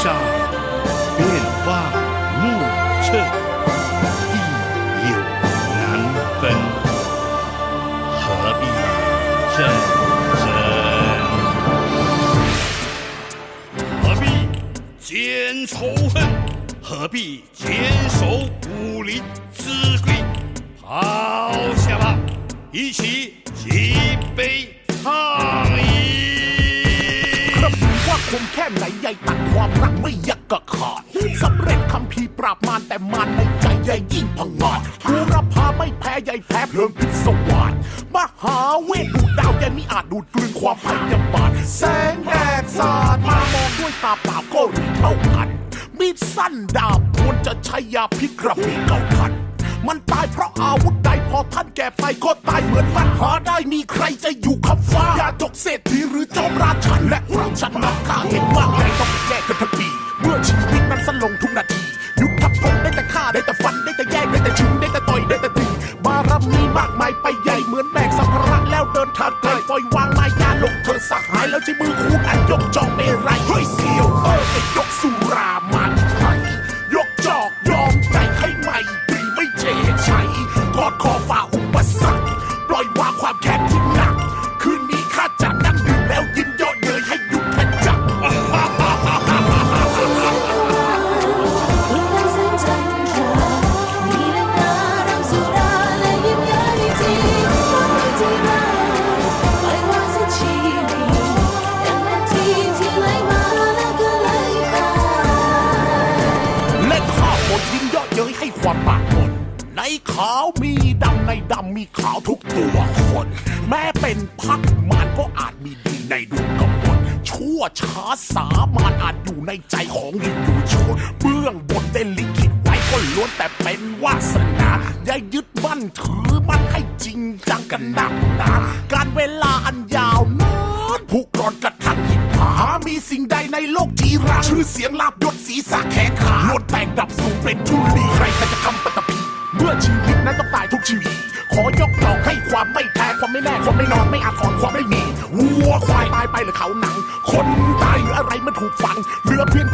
上变化莫测，地有难分，何必认真？何必见仇恨？何必坚守武林之规？好下吧，一起举杯 มแค่ไหนใหญ่ตัดความรักไม่ยักกะขาดสำเร็จคำพีปราบมารแต่มารในใจใหญ่ยิ่งพังงาดบูรพาไม่แพ้ใหญ่แพ้เพลิงพิศวาสมหาเวทดูดดาวใหญ่มิอาจดูดกลืนความพยาบาทแสงแดดสาดมามองด้วยตาเปล่าก็รู้เท่ากันมีดสั้นดาบควรจะใช้ยาพิษกระบี่เก่าทันมันตายเพราะอาวุธใดพอท่านแก่ไปก็ตายเหมือนมันหาได้มีใครจะอยู่คำฟ้าอย่าจกเศรษ ได้แต่ฆ่าได้แต่ฟันได้แต่แยกได้แต่ชิงได้แต่ต่อยได้แต่ตีบารมีมากมายไปใหญ่เหมือนแบกสัมภาระแล้วเดินทางไกลปล่อยวางมายาลงเธอสักหายแล้วใช้มือคูอันยกจอกเมรัยเฮ้ยเสียวเออไอยกสุรามันไทยยกจอกยอมใจให้ไม่ดีไม่เฉยชัยกอดคอ ขาวมีดำในดำมีขาวทุกตัวคน แม้เป็นพักมารก็อาจมีดีในดวงกำมลชั่วช้าสามานอาจอยู่ในใจของลิงอยู่ชนเบื้องบนได้ลิขิตไว้ก็ล้วนแต่เป็นวาสนาอย่ายึดมั่นถือมั่นให้จริงจังกันหนักหนาการเวลาอันยาวนานผูกร่อนกระทั่งหินผามีสิ่งใดในโลกจีราชื่อเสียงลาบยศศีรษะแขนขาล้วนแตกดับสูญเป็นทุลีใครจะทำปต พื่อชีวิตนั้นต้องตายทุกชีวิต ขอยกดอกให้ความไม่แท้ความไม่แน่ความไม่นอนไม่อาจถอนความไม่มีวัวควายตายไปหรือเขาหนัง คนตายหรืออะไรมันถูกฝังเหลือเพียง